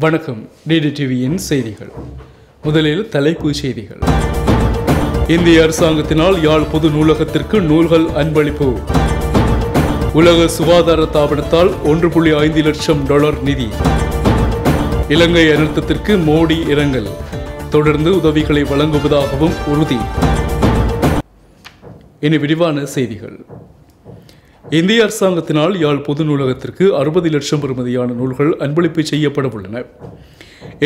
வணக்கம். டிடிடிவியின் செய்திகள். முதலில் தலைப்புச் செய்திகள். இந்திய அரசாங்கத்தினால் யாழ் பொது நூலகத்திற்கு நூல்கள் அன்பளிப்பு. உலக சுகாதார தாபனத்தால் ஒன்று புள்ளி ஐந்து லட்சம் டாலர் நிதி. இலங்கை அனர்த்தத்திற்கு மோடி இரங்கல். தொடர்ந்து உதவிகளை வழங்குவதாகவும் உறுதி. இனி விரிவான செய்திகள். இந்திய அரசாங்கத்தினால் யாழ் பொது நூலகத்திற்கு அறுபது லட்சம் பெறுமதியான நூல்கள் அன்பளிப்பு செய்யப்பட உள்ளன.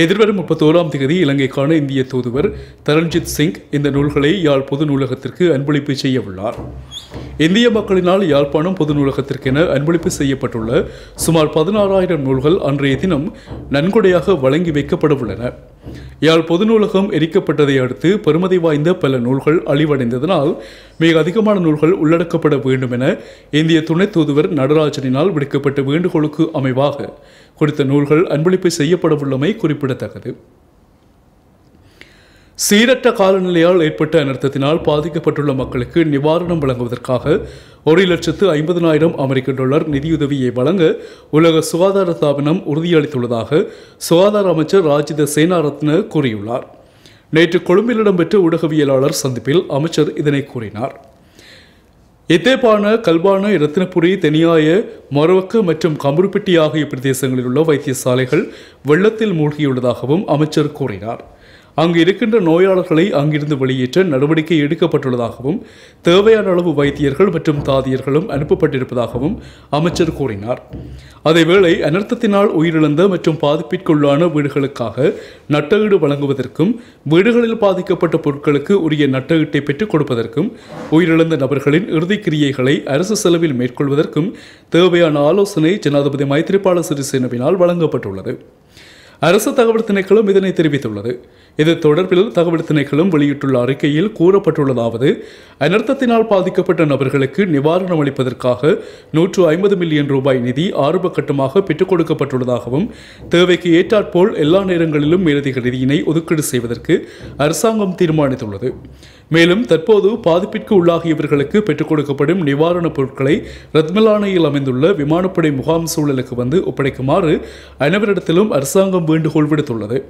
எதிர்வரும் முப்பத்தோராம் தேதி இலங்கைக்கான இந்திய தூதுவர் தரண்ஜித் சிங் இந்த நூல்களை யாழ் பொது நூலகத்திற்கு அன்பளிப்பு செய்ய உள்ளார். இந்திய மக்களினால் யாழ்ப்பாணம் பொது நூலகத்திற்கென அன்பளிப்பு செய்யப்பட்டுள்ள சுமார் பதினாறாயிரம் நூல்கள் அன்றைய தினம் நன்கொடையாக வழங்கி வைக்கப்பட உள்ளன. யாழ் பொது நூலகம் எரிக்கப்பட்டதை அடுத்து பெருமதி வாய்ந்த பல நூல்கள் அழிவடைந்ததனால் மிக அதிகமான நூல்கள் உள்ளடக்கப்பட வேண்டும் என இந்திய துணை தூதுவர் நடராஜனினால் விடுக்கப்பட்ட வேண்டுகோளுக்கு அமைவாக குறித்த நூல்கள் அன்பளிப்பு செய்யப்படவுள்ளமை குறிப்பிடத்தக்கது. சீரற்ற காலநிலையால் ஏற்பட்ட அனர்த்தத்தினால் பாதிக்கப்பட்டுள்ள மக்களுக்கு நிவாரணம் வழங்குவதற்காக ஒரு லட்சத்து ஐம்பதனாயிரம் அமெரிக்க டாலர் நிதியுதவியை வழங்க உலக சுகாதார ஸ்தாபனம் உறுதியளித்துள்ளதாக சுகாதார அமைச்சர் ராஜித சேனாரத்ன கூறியுள்ளார். நேற்று கொழும்பில் இடம்பெற்ற ஊடகவியலாளர் சந்திப்பில் அமைச்சர் இதனை கூறினார். எத்தேப்பான கல்பான இரத்தினபுரி தெனியாய மொரவக்கு மற்றும் கம்புருப்பட்டி ஆகிய பிரதேசங்களில் உள்ள வைத்தியசாலைகள் வெள்ளத்தில் மூழ்கியுள்ளதாகவும் அமைச்சர் கூறினார். அங்கு இருக்கின்ற நோயாளர்களை அங்கிருந்து வெளியேற்ற நடவடிக்கை எடுக்கப்பட்டுள்ளதாகவும் தேவையான அளவு வைத்தியர்கள் மற்றும் தாதியர்களும் அனுப்பப்பட்டிருப்பதாகவும் அமைச்சர் கூறினார். அதேவேளை அனர்த்தத்தினால் உயிரிழந்த மற்றும் பாதிப்பிற்குள்ளான வீடுகளுக்காக நட்டஈடு வழங்குவதற்கும் வீடுகளில் பாதிக்கப்பட்ட பொருட்களுக்கு உரிய நட்டஈட்டை பெற்றுக் கொடுப்பதற்கும் உயிரிழந்த நபர்களின் இறுதி கிரியைகளை அரசு செலவில் மேற்கொள்வதற்கும் தேவையான ஆலோசனை ஜனாதிபதி மைத்திரிபால சிறிசேனவினால் வழங்கப்பட்டுள்ளது. அரசு தகவல் திணைக்களம் இதனை தெரிவித்துள்ளது. இது தொடர்பில் தகவல் திணைக்களம் வெளியிட்டுள்ள அறிக்கையில் கூறப்பட்டுள்ளதாவது அனர்த்தத்தினால் பாதிக்கப்பட்ட நபர்களுக்கு நிவாரணம் அளிப்பதற்காக நூற்று ஐம்பது மில்லியன் ரூபாய் நிதி ஆரம்ப கட்டமாக பெற்றுக் கொடுக்கப்பட்டுள்ளதாகவும் தேவைக்கு ஏற்றாற்போல் எல்லா நேரங்களிலும் மேலதிக நிதியினை ஒதுக்கீடு செய்வதற்கு அரசாங்கம் தீர்மானித்துள்ளது. மேலும் தற்போது பாதிப்பிற்கு உள்ளாகியவர்களுக்கு பெற்றுக் கொடுக்கப்படும் நிவாரணப் பொருட்களை ரத்மலானையில் அமைந்துள்ள விமானப்படை முகாம் சூழலுக்கு வந்து ஒப்படைக்குமாறு அனைவரிடத்திலும் அரசாங்கம் வேண்டுகோள் விடுத்துள்ளது.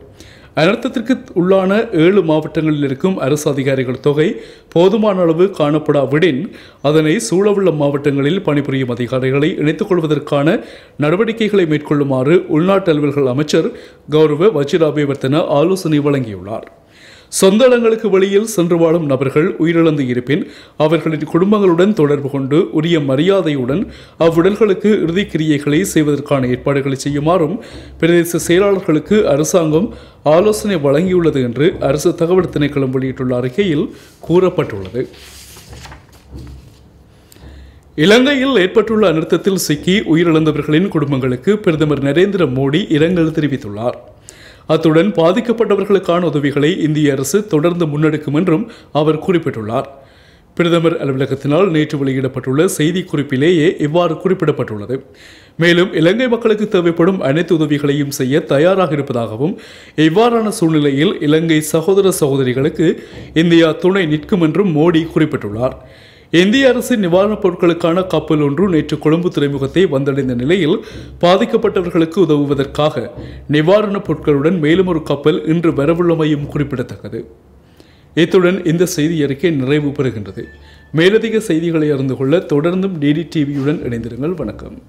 அனர்த்தத்திற்கு உள்ளான ஏழு மாவட்டங்களில் இருக்கும் அரசு அதிகாரிகள் தொகை போதுமான அளவு காணப்படாவிடின் அதனை சூழவுள்ள மாவட்டங்களில் பணிபுரியும் அதிகாரிகளை இணைத்துக் கொள்வதற்கான நடவடிக்கைகளை மேற்கொள்ளுமாறு உள்நாட்டு அலுவல்கள் அமைச்சர் கௌரவ வஜிராபிவர்த்தன ஆலோசனை வழங்கியுள்ளார். சொந்த இடங்களுக்கு வெளியில் சென்று வாழும் நபர்கள் உயிரிழந்து இருப்பின் அவர்களின் குடும்பங்களுடன் தொடர்பு கொண்டு உரிய மரியாதையுடன் அவ்வுடல்களுக்கு இறுதிக்கிரியைகளை செய்வதற்கான ஏற்பாடுகளை செய்யுமாறும் பிரதேச செயலாளர்களுக்கு அரசாங்கம் ஆலோசனை வழங்கியுள்ளது என்று அரசு தகவல் திணைக்களம் வெளியிட்டுள்ள அறிக்கையில் கூறப்பட்டுள்ளது. இலங்கையில் ஏற்பட்டுள்ள அனர்த்தத்தில் சிக்கி உயிரிழந்தவர்களின் குடும்பங்களுக்கு பிரதமர் நரேந்திர மோடி இரங்கல் தெரிவித்துள்ளார். அத்துடன் பாதிக்கப்பட்டவர்களுக்கான உதவிகளை இந்திய அரசு தொடர்ந்து முன்னெடுக்கும் என்றும் அவர் குறிப்பிட்டுள்ளார். பிரதமர் அலுவலகத்தினால் நேற்று வெளியிடப்பட்டுள்ள செய்திக்குறிப்பிலேயே இவ்வாறு குறிப்பிடப்பட்டுள்ளது. மேலும் இலங்கை மக்களுக்கு தேவைப்படும் அனைத்து உதவிகளையும் செய்ய தயாராக இருப்பதாகவும் இவ்வாறான சூழ்நிலையில் இலங்கை சகோதர சகோதரிகளுக்கு இந்தியா துணை நிற்கும் என்றும் மோடி குறிப்பிட்டுள்ளார். இந்திய அரசின் நிவாரணப் பொருட்களுக்கான கப்பல் ஒன்று நேற்று கொழும்பு துறைமுகத்தை வந்தடைந்த நிலையில் பாதிக்கப்பட்டவர்களுக்கு உதவுவதற்காக நிவாரணப் பொருட்களுடன் மேலும் ஒரு கப்பல் இன்று வரவுள்ளமையும் குறிப்பிடத்தக்கது. இத்துடன் இந்த செய்தி அறிக்கை நிறைவு பெறுகின்றது. மேலதிக செய்திகளை அறிந்து கொள்ள தொடர்ந்தும் டிடி டிவியுடன் இணைந்திருங்கள். வணக்கம்.